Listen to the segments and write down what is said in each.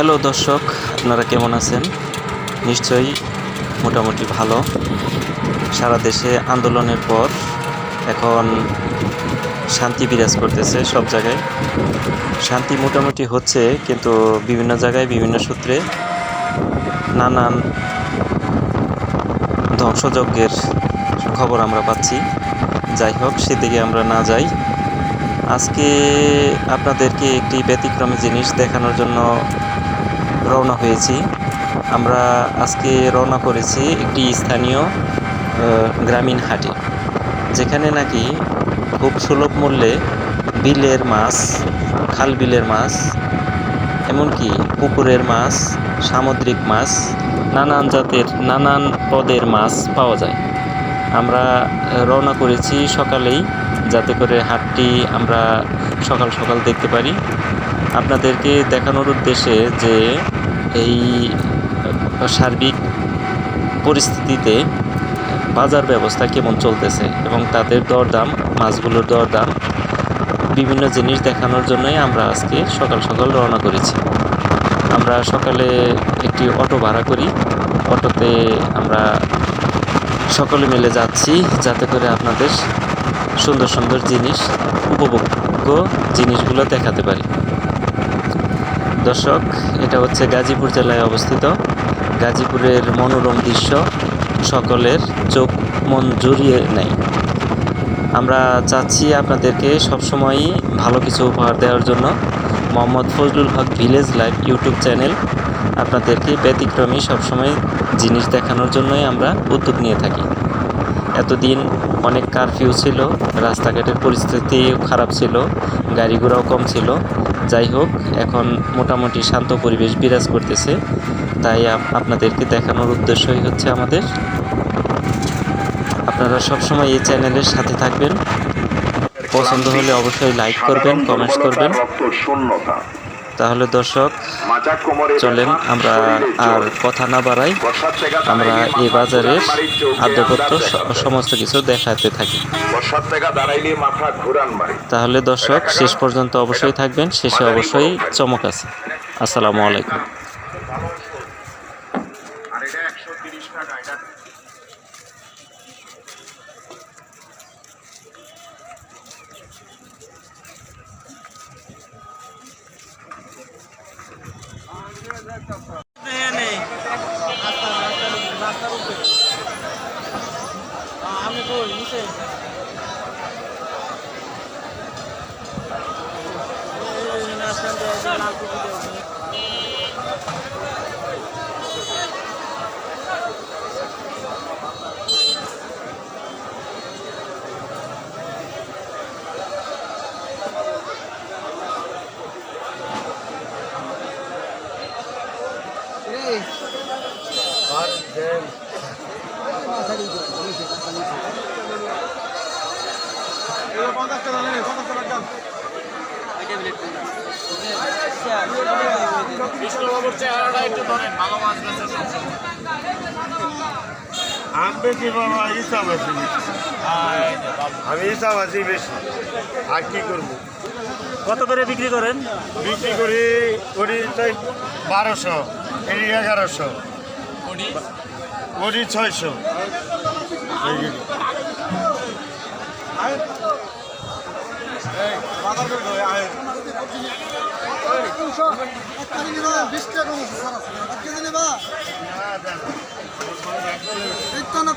Hello দর্শক, আপনারা কেমন আছেন? নিশ্চয়ই মোটামুটি ভালো। সারা দেশে আন্দোলনের পর এখন শান্তি বিরাজ করতেছে সব জায়গায়। শান্তি মোটামুটি হচ্ছে, কিন্তু বিভিন্ন জায়গায়, বিভিন্ন সূত্রে নানান ধ্বংসযজ্ঞের খবর আমরা পাচ্ছি। যাই হোক, সেদিকে আমরা না যাই। আজকে আপনাদেরকে একটি ব্যতিক্রমী জিনিস দেখানোর জন্য রওনা হয়েছি। আমরা আজকে রওনা করেছি একটি স্থানীয় গ্রামীণ হাটে, যেখানে নাকি খুব সুলভ মূল্যে বিলের মাছ, খাল বিলের মাছ, এমনকি পুকুরের মাছ, সামুদ্রিক মাছ, নানান জাতের, নানান পদের মাছ পাওয়া যায়। আমরা রওনা করেছি সকালেই, যাতে করে হাটটি আমরা সকাল সকাল দেখতে পারি। আপনাদেরকে দেখানোর উদ্দেশ্যে যে এই সার্বিক পরিস্থিতিতে বাজার ব্যবস্থা কেমন চলতেছে এবং তাদের দরদাম, মাছগুলোর দরদাম, বিভিন্ন জিনিস দেখানোর জন্যই আমরা আজকে সকাল সকাল রওনা করেছি। আমরা সকালে একটি অটো ভাড়া করি। অটোতে আমরা সকলে মিলে যাচ্ছি যাতে করে আপনাদের সুন্দর সুন্দর জিনিস, উপভোগ্য জিনিসগুলো দেখাতে পারি। দর্শক, এটা হচ্ছে গাজীপুর জেলায় অবস্থিত। গাজীপুরের মনোরম দৃশ্য, সকলের চোখ মন জুড়িয়ে নেয়। আমরা চাচ্ছি আপনাদেরকে সবসময়ই ভালো কিছু উপহার দেওয়ার জন্য। Mohammad Fazlul Haque village live YouTube channel আপনাদেরকে ব্যতিক্রমী সবসময় জিনিস দেখানোর জন্যই আমরা উদ্যোগ নিয়ে থাকি। এতদিন অনেক কারফিউ ছিল, রাস্তাঘাটের পরিস্থিতিও খারাপ ছিল, গাড়ি ঘোড়াও কম ছিল যাই হোক এখন মোটামুটি শান্ত পরিবেশ বিরাজ করতেছে। তাই আপ- আপনাদেরকে দেখানোর উদ্দেশ্যই হচ্ছে আমাদের। আপনারা সবসময় এই চ্যানেলের সাথে থাকবেন। পছন্দ হলে অবশ্যই লাইক করবেন কমেন্টস করবেন। তাহলে দর্শক চলেন আমরা আর কথা না বাড়াই আমরা এই বাজারের আদ্যপত্র। সমস্ত কিছু দেখাতে থাকি। তাহলে দর্শক শেষ পর্যন্ত অবশ্যই থাকবেন শেষে অবশ্যই চমক আছে। আসসালামু আলাইকুম আর এটা একশো তিরিশ টাকা এটা আমি কই নিচে আম বেশি বাবা হিসাব আছে। আমি হিসাব আছি বেশি। আর কি করব? কত করে বিক্রি করেন? বিক্রি করি করি তাই বারোশো এটি এগারোশো। ওটি ছয়শো।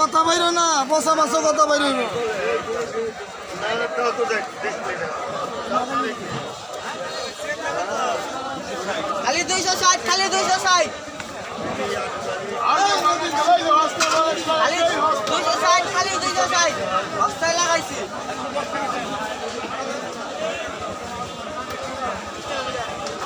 কথা বাইর না বসা মাছও কথা বাইর। খালি দুইশো ষাট, খালি দুইশো ষাট খালি দুইশো ষাট, খালি দুইশো ষাট বস্তায় লাগাইছি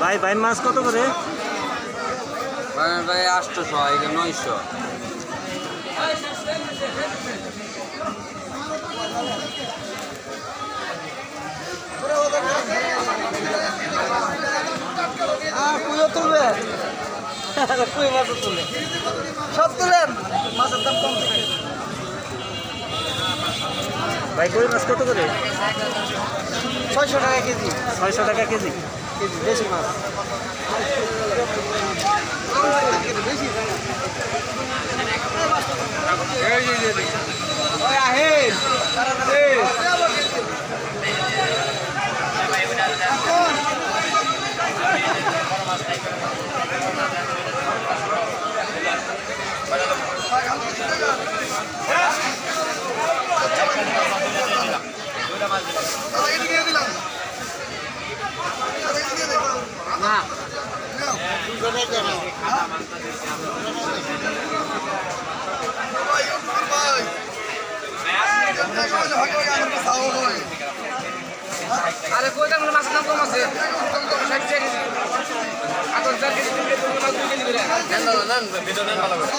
ভাই ভাই মাছ কত করে? ভাই আটশোশো নয়শো। কুইও তুলবে? কুই মাছও তুলে সব তুলেন? মাছের দাম কম থাকে। ভাই কই মাছ? কত করে? ছয়শো টাকা কেজি। ছয়শো টাকা কেজি। কেজি বেশি মাছ। ওই আরে কই দাম মাছের দাম কম আছে? ষাট টাকা কেজি। এখন চার কেজি তিন কেজি মাছ দুই কেজি করে। নেন দাদা নেন ভিডিও নেন ভালো করে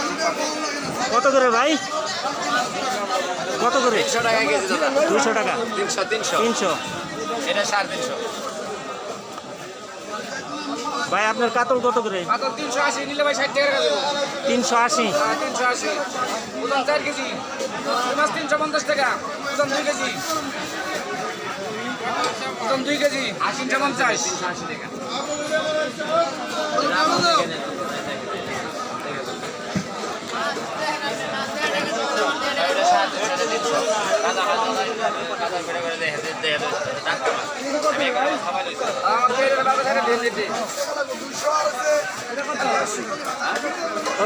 কত করে ভাই? কত করে? তিনশো টাকা কেজি দুশো টাকা। তিনশো তিনশো। তিনশো। এটা সাড়ে তিনশো। ভাই আপনার কাতল কত করে? তিনশো আশি নিলে ভাই ষাট টাকা দেবো তিনশো আশি। হ্যাঁ ওজন কেজি। মাছ তিনশো পঞ্চাশ টাকা। ওজন কেজি। দুই কেজি তিনশো পঞ্চাশ ভেঙে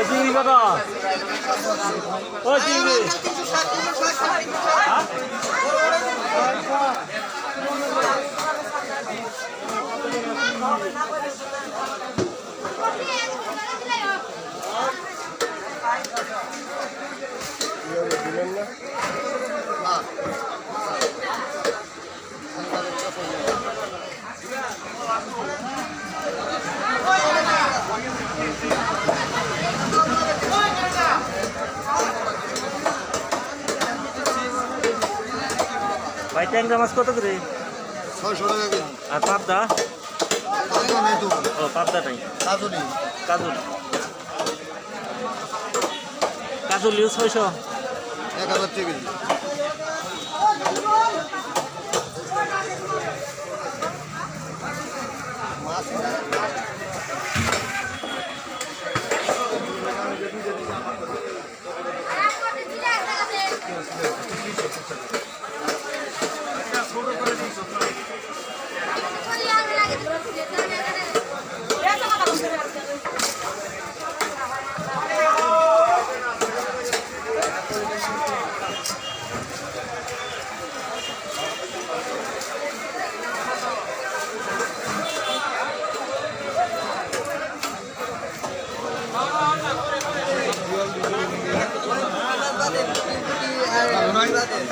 চিংড়ি কত ওই চিংড়ি ভাই ট্যাংরা মাছ কত করে? ছয়শো টাকা কেজি। আর পাবদা? ও পাবদা নাই। কাজুরি কাজুল কাজুলিও ছয়শো। এক হাজার টাকা কেজি।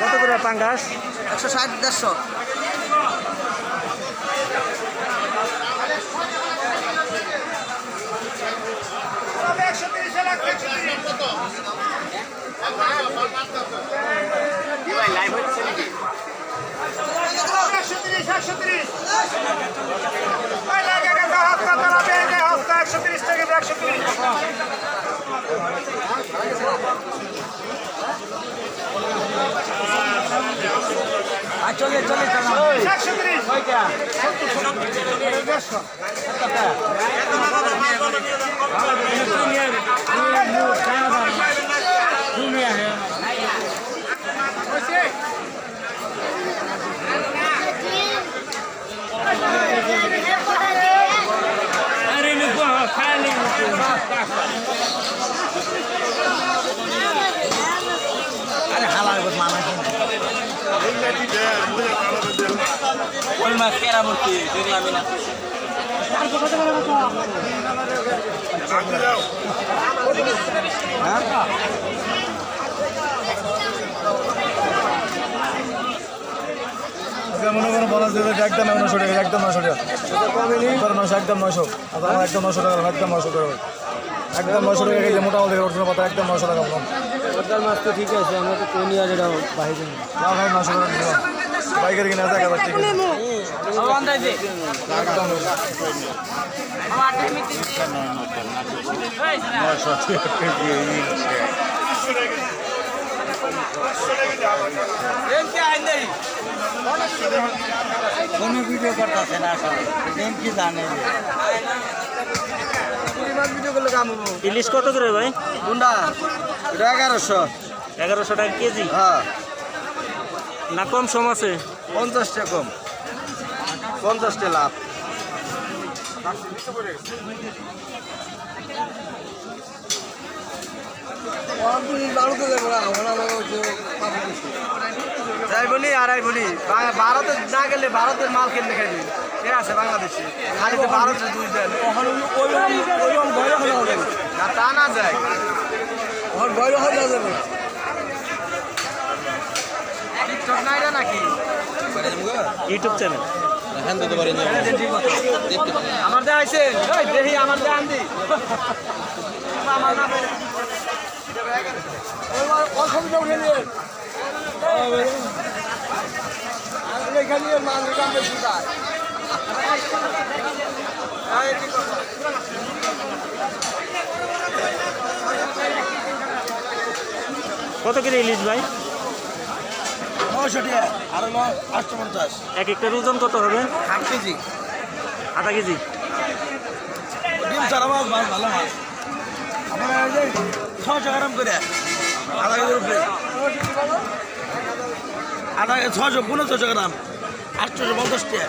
কত করে পাঙ্গাস? একশো ষাট দেড়শো। একশো তিরিশ থেকে একশো তিরিশ। চলে চলে আরে খালি মনে করো বলা যাবে একদম নশো টাকা একদম নশো টাকা। নশো একদম নশো একদম নশো টাকা একদম নশো টাকা। একদম নশো টাকা কেজি মোটা আমাদের অরিজিনাল পাতা একদম নশো টাকা বললাম ওটার মাছ তো ঠিক আছে আমরা তো কোন ইয়ার এটা বাইরে না ভাই নশো টাকা বাইকের কিনে আছে একদম কোনো ভিডিও করতেছে না আসলে। কি জানে ইলিশ কত করে ভাই? এটা এগারোশো। এগারোশো টাকা কেজি? হ্যাঁ। না কম সম আছে পঞ্চাশটা কম পঞ্চাশটা লাভ যাইবনি আর আইবনি ভারতে না গেলে ভারতের মাল কিনতে খাইবি কে আছে বাংলাদেশে খালি তো ভারতের দুই দেন না তা না যায় নাকি? YouTube channel. আমার দে আইছে এই দেহি আমার দে আনদি আমার না অসুবিধা উঠে নিয়ে এখানে মাল দাম বেশি যায় কত করে ইলিশ ভাই? নশো টাকা আর আটশো পঞ্চাশ। এক একটার ওজন কত হবে? আট কেজি। আধা কেজি? ডিম সারা মাছ মাছ ভালো মাছ। আপনার ছশো গ্রাম করে আধা কেজির উপরে। আধা ছশো পনেরো গ্রাম আটশোশো পঞ্চাশ টাকা।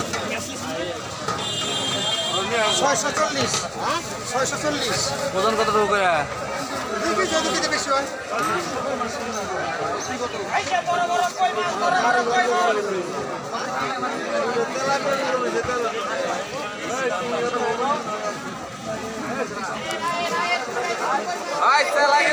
ছয়শো চল্লিশ। হ্যাঁ? ছয়শো চল্লিশ। ওজন কতটুকু করে? দেখি যদি খেতে বেশি হয়। আচ্ছা লাগে